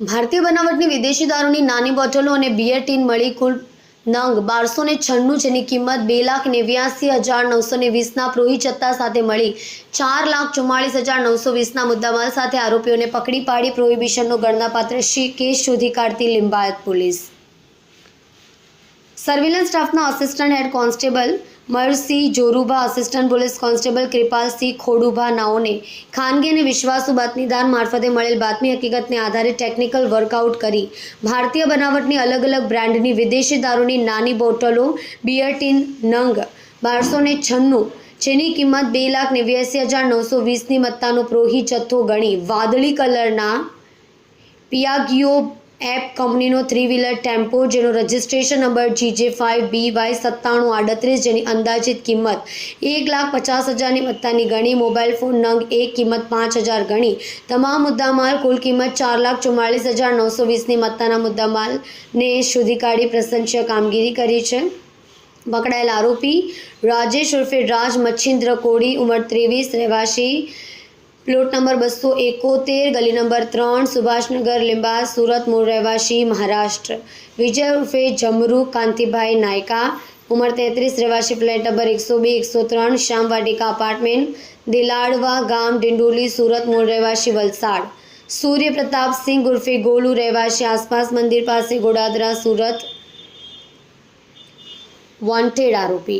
ભારતીય બનાવટની વિદેશી દારૂની નાની બોટલો અને બિયર ટીન મળી કુલ નંગ બારસો ને છન્નું, જેની કિંમત બે લાખ નેવ્યાસી હજાર નવસો ને વીસના પ્રોહી જથ્થા સાથે મળી. ચાર લાખ ચુમ્માળીસ હજાર નવસો વીસના મુદ્દામાલ સાથે આરોપીઓને પકડી પાડી પ્રોહિબિશનનો ગણનાપાત્ર શ્રી કેસ શોધી કાઢતી લિંબાયત પોલીસ. સર્વેલન્સ સ્ટાફના assistant head constable Mayursinh Jorubha assistant police constable Kripalsinh Khodubha નાઓને ખાનગી અને વિશ્વાસુ બાતમીદાર મારફતે મળેલ બાતમી હકીકતને આધારે ટેકનિકલ વર્કઆઉટ કરી ભારતીય બનાવટની અલગ અલગ બ્રાન્ડની વિદેશી દારૂની નાની બોટલો બિયર ટીન નંગ બારસો ને છન્નું, જેની કિંમત બે લાખ નેવ્યાસી હજાર નવસો વીસની મત્તાનો પ્રોહી જથ્થો ગણી વાદળી કલરના પિયાગિયો એપ કંપનીનો થ્રી વ્હીલર ટેમ્પો, જેનો registration number GJ five B Y સત્તાણું આડત્રીસ, જેની અંદાજિત કિંમત એક લાખ પચાસ હજારની મત્તાની ગણી, મોબાઈલ ફોન નંગ એક કિંમત પાંચ હજાર ગણી. તમામ મુદ્દામાલ કુલ કિંમત ચાર લાખ ચુમ્માળીસ હજાર નવસો વીસની મત્તાના મુદ્દામાલને શોધી કાઢી પ્રશંસ્ય કામગીરી કરી છે. પકડાયેલ આરોપી રાજેશ ઉર્ફે રાજ મચ્છિન્દ્ર કોડી ઉંમર ત્રેવીસ, રહેવાસી પ્લોટ નંબર બસો એકોતેર, ગલી નંબર ત્રણ, સુભાષનગર લીંબા સુરત, મૂળ રહેવાસી, મહારાષ્ટ્ર. વિજય ઉર્ફે જમરૂ કાંતિભાઈ નાયકા. ઉંમર તેત્રીસ, રહેવાસી ફ્લેટ નંબર એકસો બે, એકસો ત્રણ શ્યામ વાટિકા અપાર્ટમેન્ટ દિલાડવા ગામ, ડિંડોલી, સુરત, મૂળ રહેવાસી, વલસાડ. સૂર્ય પ્રતાપસિંહ ઉર્ફે ગોલુ રહેવાસી, આસપાસ મંદિર પાસે ગોડાદરા, સુરત. વોન્ટેડ આરોપી.